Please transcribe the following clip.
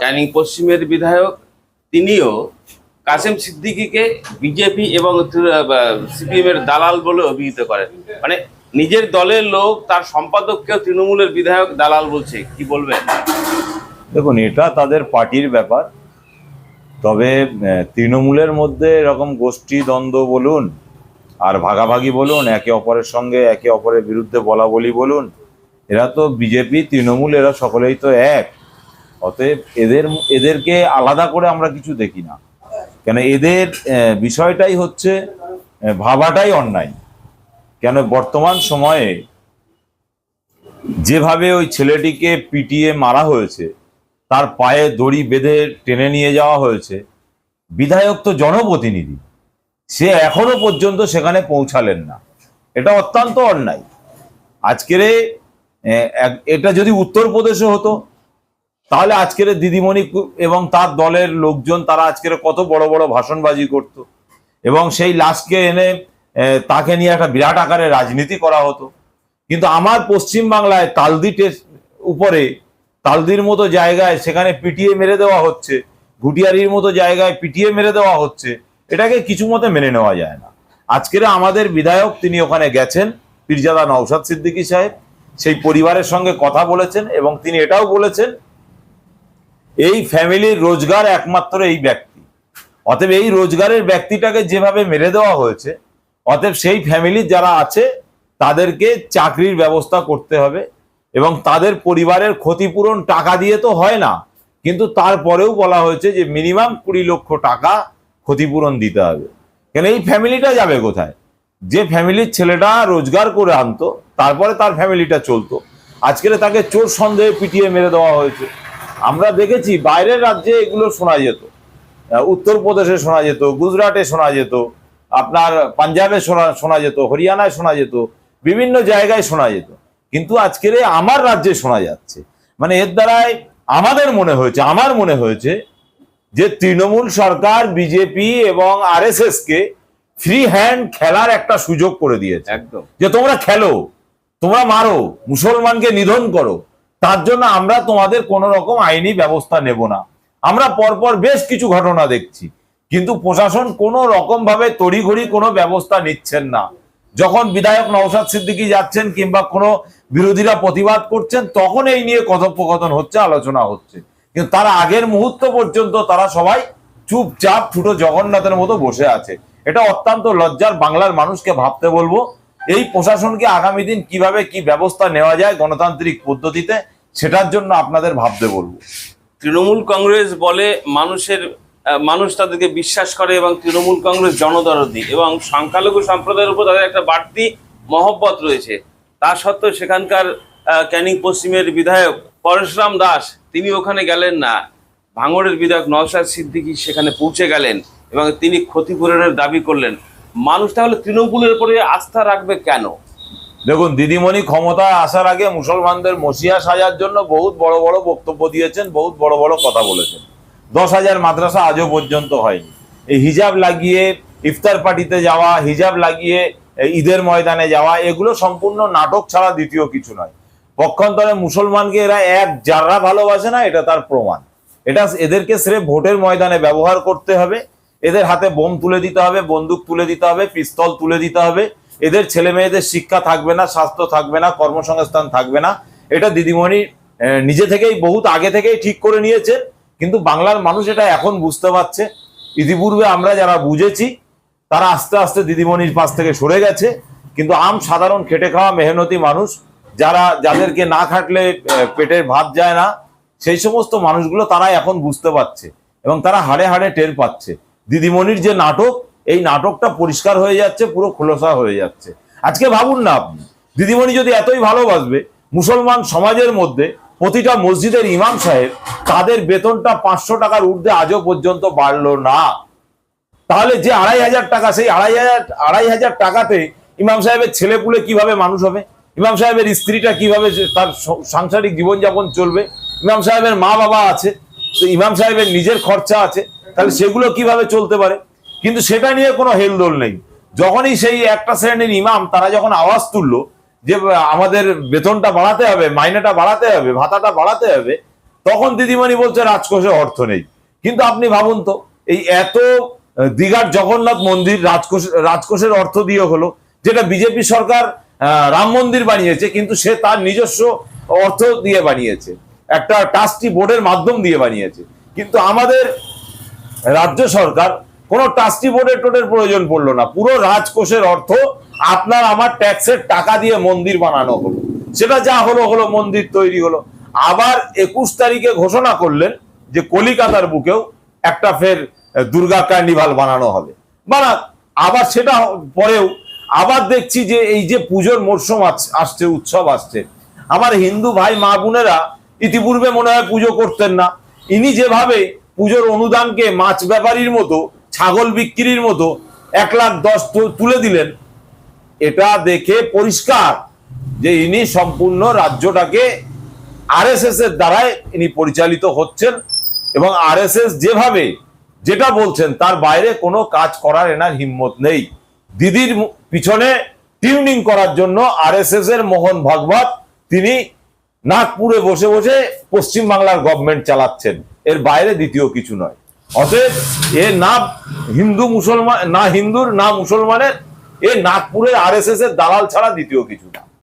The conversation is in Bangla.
ক্যানিং পশ্চিমের বিধায়ক তিনিও কাসেম সিদ্দিকীকে বিজেপি এবং সিপিএম এর দালাল বলে অভিহিত করেন মানে নিজের দলের লোক তার সম্পাদককেও তৃণমূলের বিধায়ক দালাল বলছে। কি বলবেন? দেখুন, এটা তাদের পার্টির ব্যাপার। তবে তৃণমূলের মধ্যে এরকম গোষ্ঠী দ্বন্দ্ব বলুন, আর ভাগাভাগি বলুন, একে অপরের সঙ্গে একে অপরের বিরুদ্ধে বলা বলি বলুন, এরা তো বিজেপি, তৃণমূল, এরা সকলেই তো এক। অতএব এদের এদেরকে আলাদা করে আমরা কিছু দেখি না। কেন এদের বিষয়টাই হচ্ছে ভাবাটাই অন্যায়। কেন বর্তমান সময়ে যেভাবে ওই ছেলেটিকে পিটিয়ে মারা হয়েছে, তার পায়ে দড়ি বেঁধে টেনে নিয়ে যাওয়া হয়েছে, বিধায়ক তো জনপ্রতিনিধি, সে এখনও পর্যন্ত সেখানে পৌঁছালেন না। এটা অত্যন্ত অন্যায়। আজকের এটা যদি উত্তরপ্রদেশে হতো তাহলে আজকের দিদিমণি এবং তার দলের লোকজন, তারা আজকের কত বড় বড় ভাষণবাজি করত। এবং সেই লাশকে এনে তাকে নিয়ে একটা বিরাট আকারে রাজনীতি করা হতো। কিন্তু আমার পশ্চিম বাংলায় তালদি উপরে, তালদির মতো জায়গায় সেখানে পিটিয়ে মেরে দেওয়া হচ্ছে, ঘুটিয়ারির মতো জায়গায় পিটিয়ে মেরে দেওয়া হচ্ছে, এটাকে কিছু মতে মেনে নেওয়া যায় না। আজকের আমাদের বিধায়ক তিনি ওখানে গেছেন, পীরজাদা নওশাদ সিদ্দিকী সাহেব, সেই পরিবারের সঙ্গে কথা বলেছেন এবং তিনি এটাও বলেছেন এই ফ্যামিলির রোজগার একমাত্র এই ব্যক্তি। অতএব এই রোজগারের ব্যক্তিটাকে যেভাবে মেরে দেওয়া হয়েছে, অতএব সেই ফ্যামিলির যারা আছে, তাদেরকে চাকরির ব্যবস্থা করতে হবে এবং তাদের পরিবারের ক্ষতিপূরণ টাকা দিয়ে তো হয় না, কিন্তু তারপরেও বলা হয়েছে যে মিনিমাম কুড়ি লক্ষ টাকা ক্ষতিপূরণ দিতে হবে। কেন এই ফ্যামিলিটা যাবে কোথায়? যে ফ্যামিলির ছেলেটা রোজগার করে আনতো, তারপরে তার ফ্যামিলিটা চলতো। আজকে তাকে চোর সন্দেহে পিটিয়ে মেরে দেওয়া হয়েছে। আমরা দেখেছি বাইরের রাজ্যে এগুলো শোনা যেত। উত্তরপ্রদেশে শোনা যেত গুজরাটে শোনা যেত আপনার পাঞ্জাবে শোনা শোনা যেত হরিয়ানায় শোনা যেত বিভিন্ন জায়গায় শোনা যেত। কিন্তু আজকের আমার রাজ্যে শোনা যাচ্ছে। মানে এর দ্বারাই আমাদের মনে হয়েছে আমার মনে হয়েছে যে তৃণমূল সরকার বিজেপি এবং আরএসএস কে ফ্রি হ্যান্ড খেলার একটা সুযোগ করে দিয়েছে। একদম। যে তোমরা খেলো তোমরা মারো মুসলমানকে নিধন করো। তার জন্য আমরা তোমাদের কোনো রকম আইনি ব্যবস্থা নেব না। আমরা পরপর বেশ কিছু ঘটনা দেখছি, কিন্তু প্রশাসন কোনো রকম ভাবে তড়িঘড়ি কোনো ব্যবস্থা নিচ্ছেন না। যখন বিধায়ক নওশাদ সিদ্দিকী যাচ্ছেন কিংবা কোনো বিরোধীরা প্রতিবাদ করছেন, তখন এই নিয়ে কথোপকথন হচ্ছে, আলোচনা হচ্ছে। কিন্তু তার আগের মুহূর্ত পর্যন্ত তারা সবাই চুপচাপ ছোট জগন্নাথের মতো বসে আছে। এটা অত্যন্ত লজ্জার, বাংলার মানুষকে ভাবতে বলব। এই প্রশাসনকে আগামী দিন কীভাবে কি ব্যবস্থা নেওয়া যায় গণতান্ত্রিক পদ্ধতিতে সেটার জন্য আপনাদের ভাবতে বলব। তৃণমূল কংগ্রেস বলে মানুষের মানুষ তাদেরকে বিশ্বাস করে এবং তৃণমূল কংগ্রেস জনদরদি এবং সংখ্যালঘু সম্প্রদায়ের উপর তাদের একটা বাড়তি মহব্বত রয়েছে। তা সত্ত্বেও সেখানকার ক্যানিং পশ্চিমের বিধায়ক পরশুরাম দাস, তিনি ওখানে গেলেন না। ভাঙড়ের বিধায়ক নওশাদ সিদ্দিকি সেখানে পৌঁছে গেলেন এবং তিনি ক্ষতিপূরণের দাবি করলেন। মানুষ তাহলে তৃণমূলের উপরে আস্থা রাখবে কেন? দেখুন, দিদিমণি ক্ষমতায় আসার আগে মুসলমানদের মসিয়া সাজার জন্য বহুত বড় বড় বক্তব্য দিয়েছেন, বহুত বড় বড় কথা বলেছেন। দশ হাজার মাদ্রাসা আজও পর্যন্ত হয়নি। এই হিজাব লাগিয়ে ইফতার পার্টিতে যাওয়া, হিজাব লাগিয়ে ঈদের ময়দানে যাওয়া, এগুলো সম্পূর্ণ নাটক ছাড়া দ্বিতীয় কিছু নয়। পক্ষান্তরে মুসলমানকে এরা এক যারা ভালোবাসে না, এটা তার প্রমাণ। এটা এদেরকে স্রেফ ভোটের ময়দানে ব্যবহার করতে হবে। এদের হাতে বোম তুলে দিতে হবে, বন্দুক তুলে দিতে হবে, পিস্তল তুলে দিতে হবে। এদের ছেলে মেয়েদের শিক্ষা থাকবে না, স্বাস্থ্য থাকবে না, কর্মসংস্থান থাকবে না। এটা দিদিমণি নিজে থেকেই, বহুত আগে থেকেই ঠিক করে নিয়েছে, কিন্তু বাংলার মানুষ এটা এখন বুঝতে পারছে। ইতিপূর্বে আমরা যারা বুঝেছি, তারা আস্তে আস্তে দিদিমণির পাশ থেকে সরে গেছে, কিন্তু আম সাধারণ খেটে খাওয়া মেহনতি মানুষ, যারা, যাদেরকে না খাটলে পেটের ভাত যায় না, সেই সমস্ত মানুষগুলো তারা এখন বুঝতে পারছে, এবং তারা হাড়ে হাড়ে টের পাচ্ছে। দিদিমণির যে নাটক এই নাটকটা পরিষ্কার হয়ে যাচ্ছে, পুরো খোলসা হয়ে যাচ্ছে। আজকে ভাবুন না আপনি, দিদিমণি যদি এতই ভালোবাসবে, মুসলমান সমাজের মধ্যে প্রতিটা মসজিদের ইমাম সাহেব তাদের বেতনটা পাঁচশো টাকার ঊর্ধ্বে আজও পর্যন্ত বাড়লো না। তাহলে যে আড়াই হাজার টাকা, সেই আড়াই হাজার আড়াই হাজার টাকাতে ইমাম সাহেবের ছেলেপুলে কীভাবে মানুষ হবে? ইমাম সাহেবের স্ত্রীটা কীভাবে তার সাংসারিক জীবনযাপন চলবে? ইমাম সাহেবের মা বাবা আছে ইমাম সাহেবের নিজের খরচা আছে, তাহলে সেগুলো কীভাবে চলতে পারে? কিন্তু সেটা নিয়ে কোনো হেলদোল নেই। যখনই সেই একটা শ্রেণির ইমাম, তারা যখন আওয়াজ তুললো যে আমাদের বেতনটা বাড়াতে হবে, মাইনেটা বাড়াতে হবে, ভাতাটা বাড়াতে হবে, তখন দিদিমণি বলছে, রাজকোষে অর্থ নেই। কিন্তু আপনি ভাবুন তো, এই এত দীঘার জগন্নাথ মন্দির রাজকোষ, রাজকোষের অর্থ দিয়ে হলো, যেটা বিজেপি সরকার রাম মন্দির বানিয়েছে, কিন্তু সে তার নিজস্ব অর্থ দিয়ে বানিয়েছে। একটা ট্রাস্টি বোর্ডের মাধ্যম দিয়ে বানিয়েছে। কিন্তু আমাদের রাজ্য সরকার কোনো ট্রাস্টি বোর্ডের টোটের প্রয়োজন পড়ল না। পুরো রাজকোষের অর্থ আপনার আমার ট্যাক্সের টাকা দিয়ে মন্দির বানানো হলো। সেটা যা হলো হলো, মন্দির তৈরি হলো। আবার একুশ তারিখে ঘোষণা করলেন যে কলিকাতার বুকেও একটা ফের দুর্গা কার্নিভাল বানানো হবে। বানা আবার সেটা পরেও আবার দেখছি যে এই যে পুজোর মরশুম আস- আসছে, উৎসব আসছে, আমার হিন্দু ভাই, মা বোনেরা ইতিপূর্বে মনে হয় পুজো করতেন না। ইনি যেভাবে পুজোর অনুদানকে মাছ ব্যাপারীর মতো ছাগল বিক্রির মতো এক লাখ দশ তুলে দিলেন। এটা দেখে পরিষ্কার যে ইনি সম্পূর্ণ রাজ্যটাকে আরএসএস এর দ্বারাই ইনি পরিচালিত হচ্ছেন এবং আরএসএস যেভাবে যেটা বলছেন তার বাইরে কোনো কাজ করার এনার হিম্মত নেই। দিদির পিছনে টিউনিং করার জন্য আরএসএস এর মোহন ভাগবত তিনি নাগপুরে বসে বসে পশ্চিম বাংলার গভর্নমেন্ট চালাচ্ছেন। এর বাইরে দ্বিতীয় কিছু নয়। অতএব এ না হিন্দু মুসলমান, না হিন্দুর, না মুসলমানের, এ নাগপুরের আর এর দালাল ছাড়া দ্বিতীয় কিছু না।